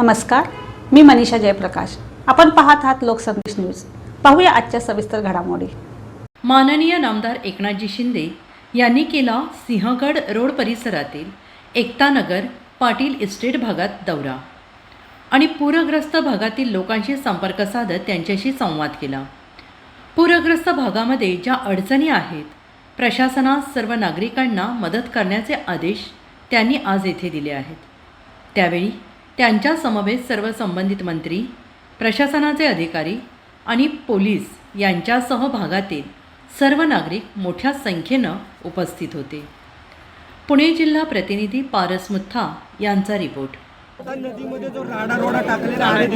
नमस्कार मी मनीषा जयप्रकाश. आपण पाहत आहात लोकसंदेश न्यूज. पाहूया आजच्या सविस्तर घडामोडी. माननीय नामदार एकनाथजी शिंदे यांनी केला सिंहगड रोड परिसरातील एकतानगर पाटील इस्टेट भागात दौरा. आणि पूरग्रस्त भागातील लोकांशी संपर्क साधत त्यांच्याशी संवाद केला. पूरग्रस्त भागामध्ये ज्या अडचणी आहेत प्रशासनास सर्व नागरिकांना मदत करण्याचे आदेश त्यांनी आज येथे दिले आहेत. त्यावेळी त्यांच्या समवेत सर्व संबंधित मंत्री प्रशासनाचे अधिकारी आणि पोलीस यांच्यासह भागातील सर्व नागरिक मोठ्या संख्येनं उपस्थित होते. पुणे जिल्हा प्रतिनिधी पारस मुथा यांचा रिपोर्ट. नदीमध्ये जो राडा रोडा टाकलेला आहे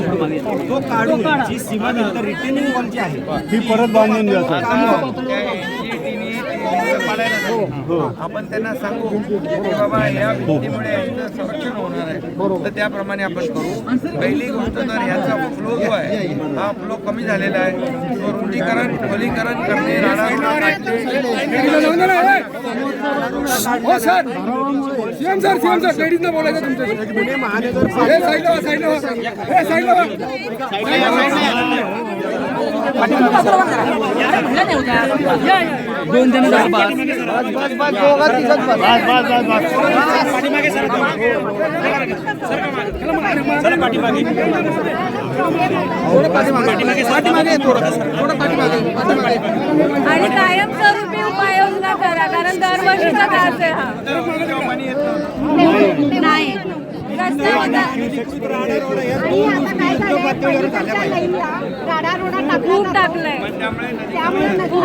तो काढून जी सीमा भिंत रिटेनिंग वॉल जी आहे. ती परत बांधून द्या सर. आपण त्यांना सांगू की बाबा या भिंतीमुळे यांचं संरक्षण होणार आहे. तर त्याप्रमाणे आपण करू. पहिली गोष्ट तर ह्याचा फ्लो जो आहे हा फ्लो कमी झालेला आहे. तो रुंदीकरण खोलीकरण करणे राडा दोन जण आणि कायमस्वरूपी उपाययोजना करा कारण दरवर्षीचा त्रास आहे हा. नाही. रस्ता होता खूप टाकलंय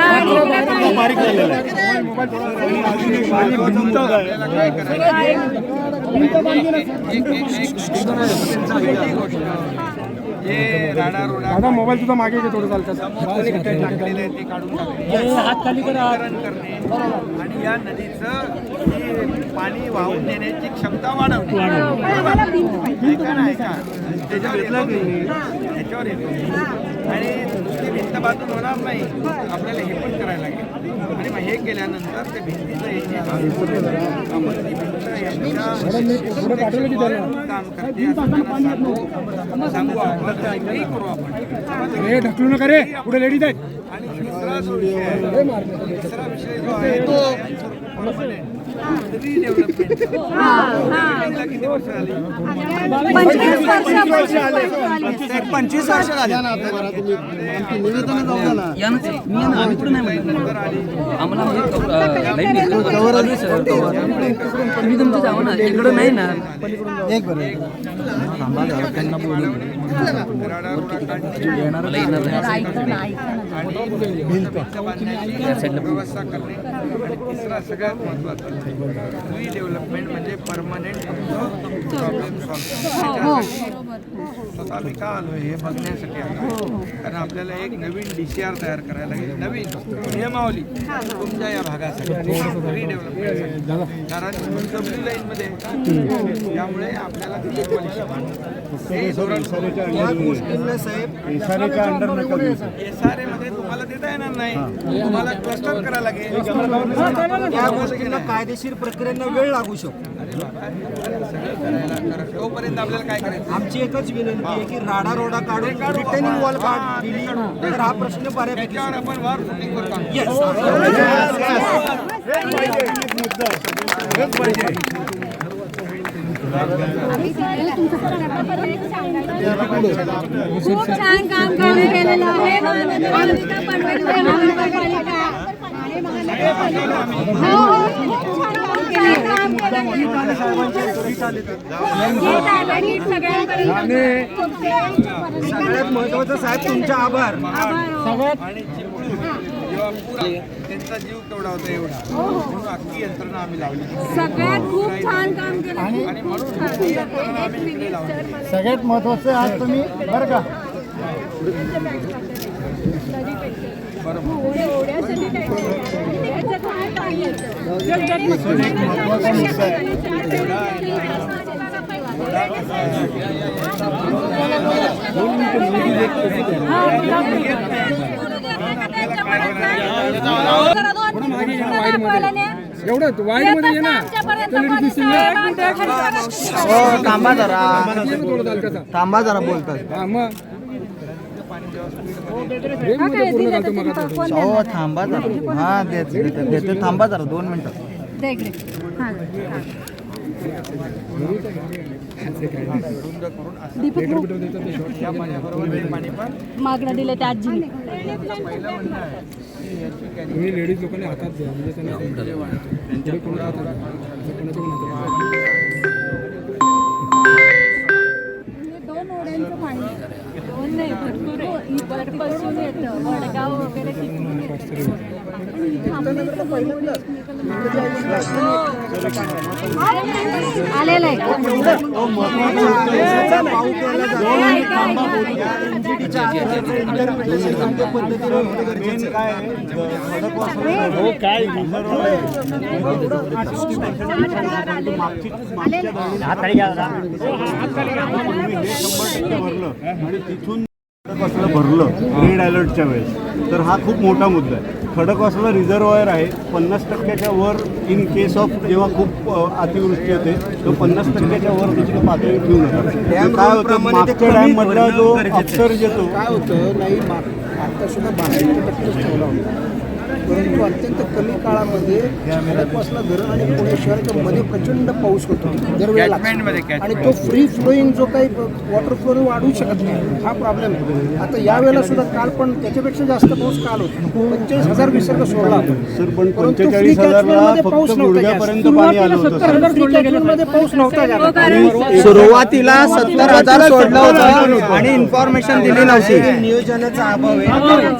आणि इकडे काही- जे राडा रोडा दादा मोबाईल तुझा मागे घे थोडं चालतं. समुद्री काही टाकलेलं आहे ते काढून टाकणे करणे. आणि या नदीचं पाणी वाहून नेण्याची क्षमता वाढवणे. ऐका ना ऐका. त्याच्यावर येतो मी. त्याच्यावर येतो आणि नुसती भिंत बांधून होणार नाही. आपल्याला हे पण करायला लागेल आणि मग हे केल्यानंतर ते भिंतीचं हे काम करते सांगू आपण ढकलू नका रे. पुढे लेडीज आहेत. आणि विषय तिसरा विषय जो आहे तो पंचवीस वर्ष झाली तुम्ही तुमचं जाऊ ना इकडं नाही ना. व्यवस्था करणे. आणि तिसरा सगळ्यात महत्त्वाचा रिडेव्हलपमेंट म्हणजे परमनंट प्रॉब्लेम सॉल्व्ह स्वतः मी का आलो हे बघण्यासाठी आलो. कारण आपल्याला एक नवीन डी सी आर तयार करायला लागेल. नवीन नियमावली. तुमच्या या भागासाठी. रिडेव्हलपमेंट कारण डब्ल्यू लाईनमध्ये त्यामुळे आपल्याला. हे धोरण साहेब. इशारेच्या अंडर नका देऊ सर. एसआरए मध्ये तुम्हाला देता येणार नाही. तुम्हाला क्लस्टर करायला लागेल. या कायदेशीर प्रक्रियेला वेळ लागू शकतो. तोपर्यंत आपल्याला काय करायचं? आमची एकच विनंती आहे की राडा रोडा काढून रिटेनिंग वॉल काढ दिली तर हा प्रश्न बऱ्यापैकी त्याच्यावर आपण वार वर काम Yes. खूप छान काम काम केलेलं आहे महानगरपालिका. सगळ्यात महत्वाचं साहेब तुमचे आभार जेव्हा पूर आला, त्यांचा जीव केवढा होता एवढा. म्हणून अख्खी यंत्रणा आम्ही लावली. सगळ्यात खूप छान काम केलं. आणि म्हणून ही यंत्रणा आम्ही इकडे लावली. सगळ्यात महत्वाचं आज तुम्ही बरं का? एवढ्यासाठी काय त्याच्यात काय पाहिजे एवढं वाईटमध्ये ये ना हो थांबा जरा थांबा जरा बोलतात हा मग हो थांबा जरा हा देत थांबा जरा दोन मिनिटं. हा, हा. मागणं दिलं त्या आजीने. तुम्ही लेडीज लोकांनी हातात द्या म्हणजे. दोन ओढ्यांचं पाणी दोन नाही भरपूर आहे. इथपासून येतं. वडगाव वगैरे आलेलं आहे. हो काय आणि तिथून खडकवासला भरलं रेड अलर्टच्या वेळेस. तर हा खूप मोठा मुद्दा आहे. खडकवासला रिझर्वायर आहे पन्नास टक्क्याच्या वर इन केस ऑफ जेव्हा खूप अतिवृष्टी होते तो पन्नास टक्क्याच्या वर त्याची पातळी ठेवू नका. डॅम काय होतं? रोडप्रमाणे ते मागच्या कमी डॅम मधला जो अप्सर येतो काय होतं? नाही आता सुद्धा बाहेर टक्केच ठेवला होता. परंतु अत्यंत कमी काळामध्ये खडकवासला धरण आणि पुणे शहराच्या मध्ये प्रचंड पाऊस होतो दरवेळेला आणि. तो फ्री फ्लोईंग जो काही वॉटर फ्लो वाढू शकत नाही हा प्रॉब्लेम आहे आता यावेळेला सुद्धा काल पण त्याच्यापेक्षा जास्त पाऊस काल होता पंचेचाळीस हजार विसर्ग सोडला होता. सर पण परंतु फक्त पाऊस नव्हता जास्त. गुडघ्यापर्यंत पाणी आलं होतं सुरुवातीला सर. 70 free catchment मध्ये पाऊस नव्हता जास्त. सुरुवातीला सत्तर हजार सोडलं होतं आणि इन्फॉर्मेशन दिली नव्हती नियोजनाचा अभाव आहे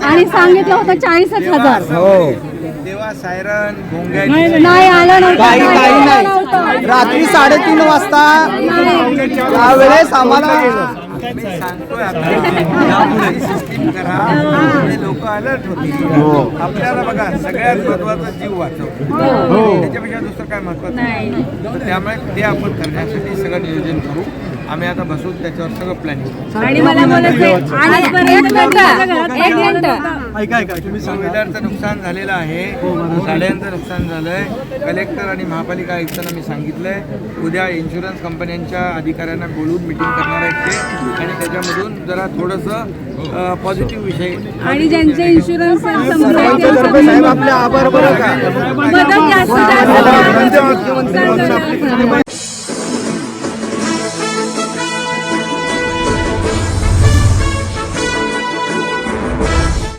आणि सांगितलं होतं चाळीसच हजार हो तेव्हा सायरन भोंग्याची नाही आलं नव्हतं. काही काही नाही. रात्री साडेतीन वाजता त्यावेळेस आम्हाला सांगतोय आपल्याला. सिस्टीम करा. लोक अलर्ट होतील. आपल्याला बघा सगळ्यात महत्त्वाचा जीव वाचव. त्याच्यापेक्षा दुसरं काय महत्वाचं त्यामुळे ते आपण करण्यासाठी सगळं नियोजन करू. आम्ही आता बसून त्याच्यावर सगळं प्लॅनिंग आणि मला बोलायचं आजपर्यंत एक मिनिट ऐका ऐका तुम्ही टू व्हीलरचं नुकसान झालेलं आहे. गाड्यांचं नुकसान झालंय. कलेक्टर आणि महापालिका आयुक्तांना मी सांगितलंय उद्या इन्शुरन्स कंपन्यांच्या अधिकाऱ्यांना बोलून मिटिंग करणार आहेत ते. आणि त्याच्यामधून जरा थोडंसं पॉझिटिव्ह विषय आणि ज्यांचे इन्शुरन्स आपले आभार बरं का?